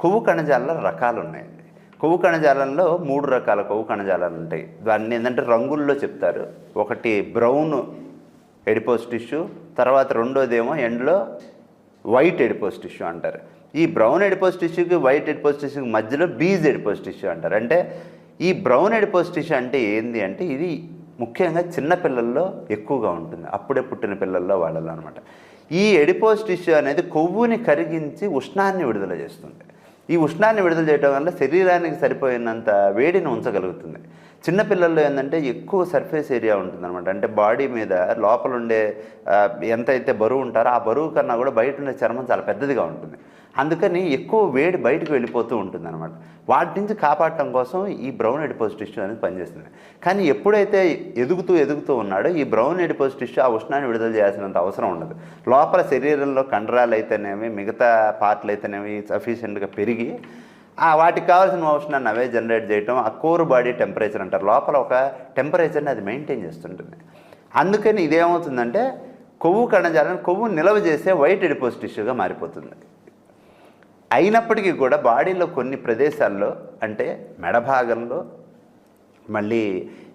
కొవ్వు కణజాల రకాలు ఉన్నాయండి కొవ్వు కణజాలంలో మూడు రకాల కొవ్వు కణజాలాలు ఉంటాయి. దాన్ని ఏంటంటే రంగుల్లో చెప్తారు. ఒకటి బ్రౌన్ ఎడిపోస్ టిష్యూ తర్వాత రెండోదేమో ఎండ్లో వైట్ ఎడిపోస్ టిష్యూ అంటారు. ఈ బ్రౌన్ ఎడిపోస్ టిష్యూకి వైట్ ఎడిపోస్ టిష్యూకి మధ్యలో బీజ్ ఎడిపోస్ టిష్యూ అంటారు. అంటే ఈ బ్రౌన్ ఎడిపోస్ టిష్యూ అంటే ఏంది అంటే ఇది ముఖ్యంగా చిన్న పిల్లల్లో ఎక్కువగా ఉంటుంది. అప్పుడే పుట్టిన పిల్లల్లో వాళ్ళలో అనమాట ఈ ఎడిపోస్ టిష్యూ అనేది కొవ్వుని కరిగించి ఉష్ణాన్ని విడుదల చేస్తుంది. ఈ ఉష్ణాన్ని విడుదల చేయడం వల్ల శరీరానికి సరిపోయినంత వేడిని ఉంచగలుగుతుంది. చిన్నపిల్లల్లో ఏంటంటే ఎక్కువ సర్ఫేస్ ఏరియా ఉంటుంది అనమాట అంటే బాడీ మీద లోపల ఉండే ఎంతైతే బరువు ఉంటారో ఆ బరువు కన్నా కూడా బయట ఉండే చర్మం చాలా పెద్దదిగా ఉంటుంది. అందుకని ఎక్కువ వేడి బయటకు వెళ్ళిపోతూ ఉంటుంది అనమాట వాటి నుంచి కాపాడటం కోసం ఈ బ్రౌన్ ఎడిపోజ్ టిష్యూ అనేది పనిచేస్తుంది. కానీ ఎప్పుడైతే ఎదుగుతూ ఎదుగుతూ ఉన్నాడో ఈ బ్రౌన్ ఎడిపోజ్ టిష్యూ ఆ ఉష్ణాన్ని విడుదల చేయాల్సినంత అవసరం ఉండదు. లోపల శరీరంలో కండరాలు అయితేనేమి మిగతా పార్ట్లు అయితేనేమి సఫిషియెంట్గా పెరిగి ఆ వాటికి కావాల్సిన ఉష్ణాన్ని అవే జనరేట్ చేయటం ఆ కోర్ బాడీ టెంపరేచర్ అంటారు. లోపల ఒక టెంపరేచర్ని అది మెయింటైన్ చేస్తుంటుంది. అందుకని ఇదేమవుతుందంటే కొవ్వు కణజాలను కొవ్వు నిల్వ చేసే వైట్ ఎడిపోజ్ టిష్యూగా మారిపోతుంది. అయినప్పటికీ కూడా బాడీలో కొన్ని ప్రదేశాల్లో అంటే మెడ భాగంలో మళ్ళీ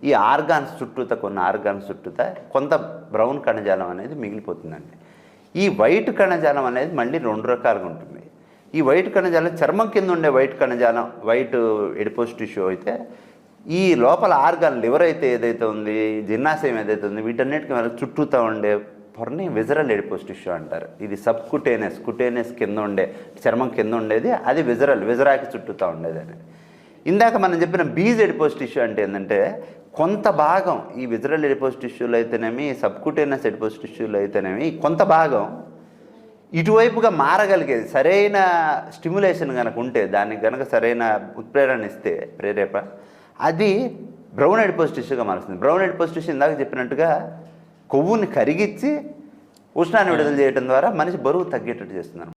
ఈ ఆర్గాన్స్ చుట్టూత కొన్ని ఆర్గాన్స్ చుట్టూత కొంత బ్రౌన్ కణజాలం అనేది మిగిలిపోతుందండి. ఈ వైట్ కణజాలం అనేది మళ్ళీ రెండు రకాలుగా ఉంటుంది. ఈ వైట్ కణజాలం చర్మం కింద ఉండే వైట్ కణజాలం వైట్ ఎడిపోస్ టిష్యూ అయితే ఈ లోపల ఆర్గాన్ లివర్ అయితే ఏదైతే ఉంది జిన్నాశయం ఏదైతే ఉంది వీటన్నిటికీ మన చుట్టూతా ఉండే పొరని విజరల్ ఎడిపోస్ టిష్యూ అంటారు. ఇది సబ్ కుటేనస్ కుటేనస్ కింద ఉండే చర్మం కింద ఉండేది అది విజరల్ విజరాకి చుట్టూతా ఉండేది అని ఇందాక మనం చెప్పిన బీజ్ ఎడిపోస్ టిష్యూ అంటే ఏంటంటే కొంత భాగం ఈ విజరల్ ఎడిపోస్ టిష్యూలు అయితేనేమి సబ్కుటేనస్ ఎడిపోస్ టిష్యూలు అయితేనేమి కొంత భాగం ఇటువైపుగా మారగలిగేది. సరైన స్టిమ్యులేషన్ కనుక ఉంటే దానికి కనుక సరైన ఉత్ప్రేరణ ఇస్తే ప్రేరేప అది బ్రౌన్ ఎడిపోస్ టిష్యూగా మారుస్తుంది. బ్రౌన్ ఎడిపోస్ టిష్యూ ఇందాక చెప్పినట్టుగా కొవ్వుని కరిగించి ఉష్ణాన్ని విడుదల చేయడం ద్వారా మనిషి బరువు తగ్గేటట్టు చేస్తున్నాను